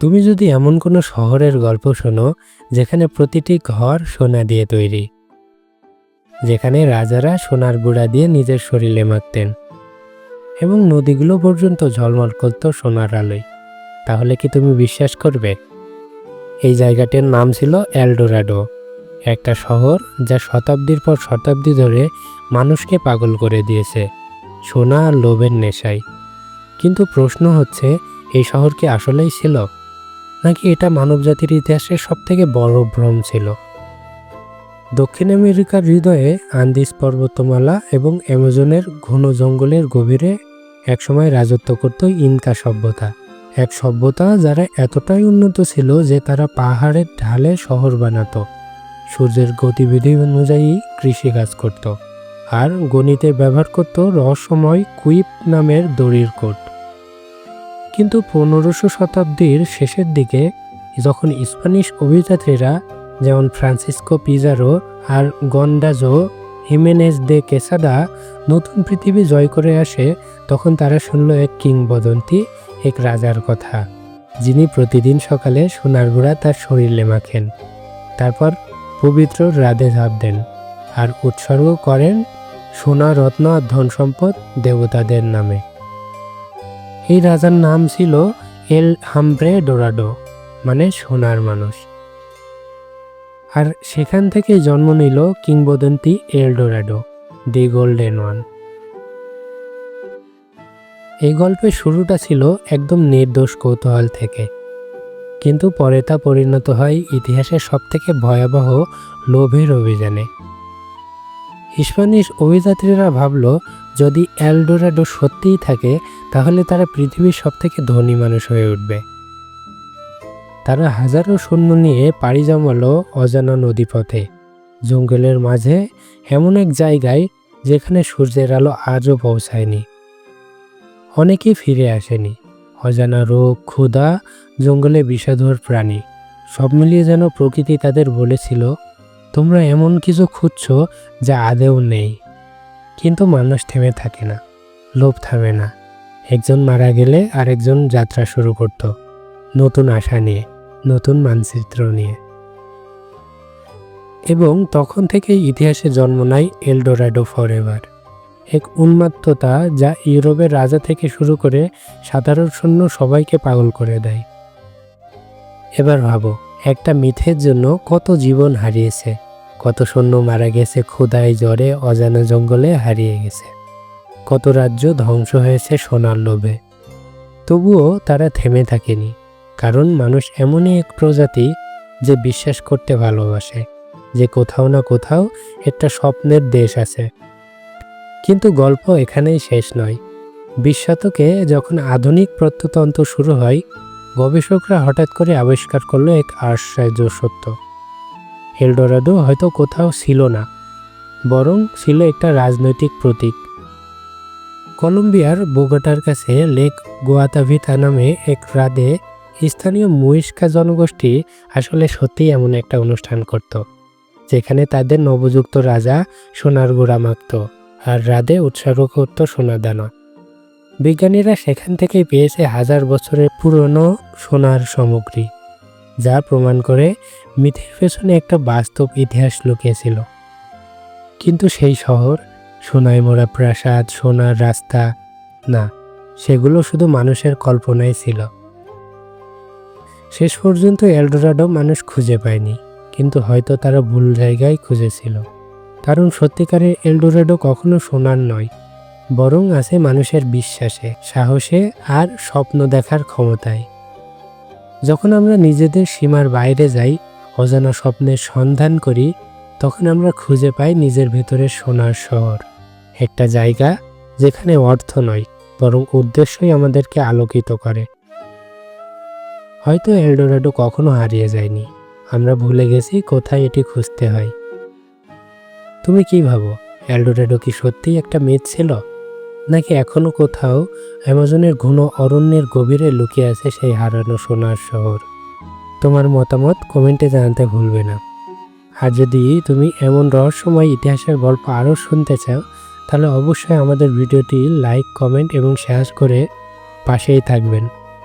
তুমি যদি এমন কোনো শহরের গল্প শোনো, যেখানে প্রতিটি ঘর সোনা দিয়ে তৈরি, যেখানে রাজারা সোনার গুঁড়া দিয়ে নিজের শরীরে মাখতেন, এবং নদীগুলো পর্যন্ত ঝলমল করত সোনার আলোয়, তাহলে কি তুমি বিশ্বাস করবে? এই জায়গাটির নাম ছিল এলডোরাডো, একটা শহর যা শতাব্দীর পর শতাব্দী ধরে মানুষকে পাগল করে দিয়েছে, সোনা আর লোভের নেশায়। কিন্তু প্রশ্ন হচ্ছে, এই শহর কি আসলেই ছিল? নাকি এটা মানবজাতির ইতিহাসের সবথেকে বড় ভ্রম ছিল? দক্ষিণ আমেরিকার হৃদয়ে আন্দিস পর্বতমালা এবং অ্যামাজনের ঘন জঙ্গলের গভীরে একসময় রাজত্ব করত ইনকা সভ্যতা। এক সভ্যতা যারা এতটাই উন্নত ছিল যে তারা পাহাড়ের ঢালে শহর বানাতো, সূর্যের গতিবিধি অনুযায়ী কৃষিকাজ করত। আর গণিতে ব্যবহার করত রহস্যময় কুইপ নামের দড়ির কোট। কিন্তু পনেরোশো শতাব্দীর শেষের দিকে, যখন স্প্যানিশ অভিযাত্রীরা যেমন ফ্রান্সিসকো পিজারো আর গন্ডাজো, হিমেনেজ দে কেসাদা নতুন পৃথিবী জয় করে আসে, তখন তারা শুনল এক কিংবদন্তি, এক রাজার কথা। যিনি প্রতিদিন সকালে সোনার গুঁড়া তার শরীরে মাখেন। তারপর পবিত্র রাধে ঝাঁপ দেন আর উৎসর্গ করেন সোনা রত্ন আর ধন সম্পদ দেবতাদের নামে। এই রাজার নাম ছিল এল হামব্রে ডোরাডো মানে সোনার মানুষ। আর সেখান থেকে জন্ম নিল কিংবদন্তি El Dorado, the golden one. এই গল্পের শুরুটা ছিল একদম নির্দোষ কৌতূহল থেকে। কিন্তু পরে তা পরিণত হয় ইতিহাসের সবথেকে ভয়াবহ লোভের অভিযানে। স্প্যানিশ অভিযাত্রীরা ভাবল, যদি এলডোরাডো সত্যিই থাকে, তাহলে তারা পৃথিবীর সবথেকে ধনী মানুষ হয়ে উঠবে। তারা হাজারো সৈন্য নিয়ে পাড়ি জমালো অজানা নদীপথে। জঙ্গলের মাঝে এমন এক জায়গায় যেখানে সূর্যের আলো আজও পৌঁছায়নি। অনেকেই ফিরে আসেনি। অজানা রোগ, ক্ষুধা, জঙ্গলে বিষাধর প্রাণী, সব মিলিয়ে যেন প্রকৃতি তাদের বলেছিল তোমরা এমন কিছু খুঁজছো যা আদেও নেই। কিন্তু মানুষ থেমে থাকে না, লোভ থামে না। একজন মারা গেলে আরেকজন যাত্রা শুরু করত, নতুন আশা নিয়ে, নতুন মানচিত্র নিয়ে। এবং তখন থেকেই ইতিহাসে জন্ম নেয় এলডোরাডো ফরএভার এক উন্মাত্ততা যা ইউরোপের রাজা থেকে শুরু করে সাধারণ সৈন্য সবাইকে পাগল করে দেয়। এবার ভাবো, একটা মিথের জন্য কত জীবন হারিয়েছে। কত সৈন্য মারা গেছে ক্ষুদায় জ্বরে অজানা জঙ্গলে হারিয়ে গেছে। কত রাজ্য ধ্বংস হয়েছে সোনার লোভে। তবুও তারা থেমে থাকেনি, কারণ মানুষ এমনই এক প্রজাতি যে বিশ্বাস করতে ভালোবাসে, যে কোথাও না কোথাও একটা স্বপ্নের দেশ আছে। কিন্তু গল্প এখানেই শেষ নয়। বিশ শতকে যখন আধুনিক প্রত্নতন্ত্র শুরু হয়, গবেষকরা হঠাৎ করে আবিষ্কার করল এক আশ্চর্য সত্য। এলডোরাডো হয়তো কোথাও ছিল না, বরং ছিল একটা রাজনৈতিক প্রতীক। কলম্বিয়ার বোগাটার কাছে লেক গোয়াতাভিতা নামে এক হ্রদে স্থানীয় মুইস্কা জনগোষ্ঠী আসলে সত্যিই এমন একটা অনুষ্ঠান করত, যেখানে তাদের নবযুক্ত রাজা সোনার গুঁড়া মাখত আর রাধে উৎসর্গ করত সোনাদানা। বিজ্ঞানীরা সেখান থেকেই পেয়েছে হাজার বছরের পুরনো সোনার সামগ্রী। যা প্রমাণ করে মিথের পেছনে একটা বাস্তব ইতিহাস লুকিয়েছিল। কিন্তু সেই শহর সোনায় মোড়া প্রাসাদ, সোনার রাস্তা, না, সেগুলো শুধু মানুষের কল্পনাই ছিল। শেষ পর্যন্ত এলডোরাডো মানুষ খুঁজে পায়নি, কিন্তু হয়তো তারা ভুল জায়গায় খুঁজেছিল। কারণ সত্যিকারের এলডোরাডো কখনো সোনার নয়, বরং আছে মানুষের বিশ্বাসে, সাহসে আর স্বপ্ন দেখার ক্ষমতায়। যখন আমরা নিজেদের সীমার বাইরে যাই, অজানা স্বপ্নের সন্ধান করি, তখন আমরা খুঁজে পাই নিজের ভেতরের সোনার শহর। একটা জায়গা যেখানে অর্থ নয়, বরং উদ্দেশ্যই আমাদেরকে আলোকিত করে। হয়তো এলডোরাডো কখনো হারিয়ে যায়নি। আমরা ভুলে গেছি কোথায় এটি খুঁজতে হয়। তুমি কি ভাবো, এলডোরাডো কি সত্যিই একটা মেদ ছিল? নাকি এখনও কোথাও অ্যামাজনের ঘন অরণ্যের গভীরে লুকিয়ে আছে সেই হারানো সোনার শহর? তোমার মতামত কমেন্টে জানাতে ভুলবে না। আর যদি তুমি এমন রহস্যময় ইতিহাসের গল্প আরও শুনতে চাও, তাহলে অবশ্যই আমাদের ভিডিওটি লাইক, কমেন্ট এবং শেয়ার করে পাশেই থাকবেন।